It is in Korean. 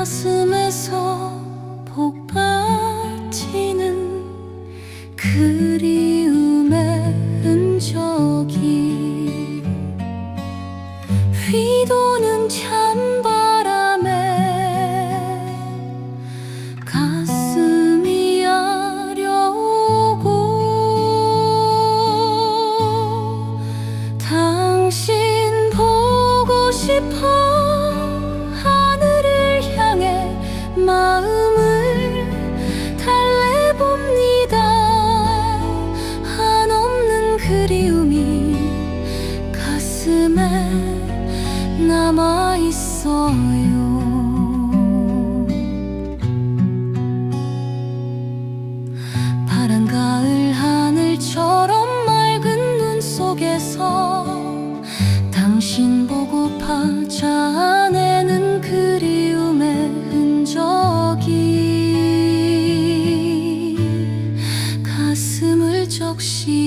가슴에서 복받치는 그리움의 흔적이 휘도는 찬 바람에 가슴이 아려오고 당신 보고 싶어 가슴에 남아 있어요. 파란 가을 하늘처럼 맑은 눈 속에서 당신 보고파 자아내는 그리움의 흔적이 가슴을 적시어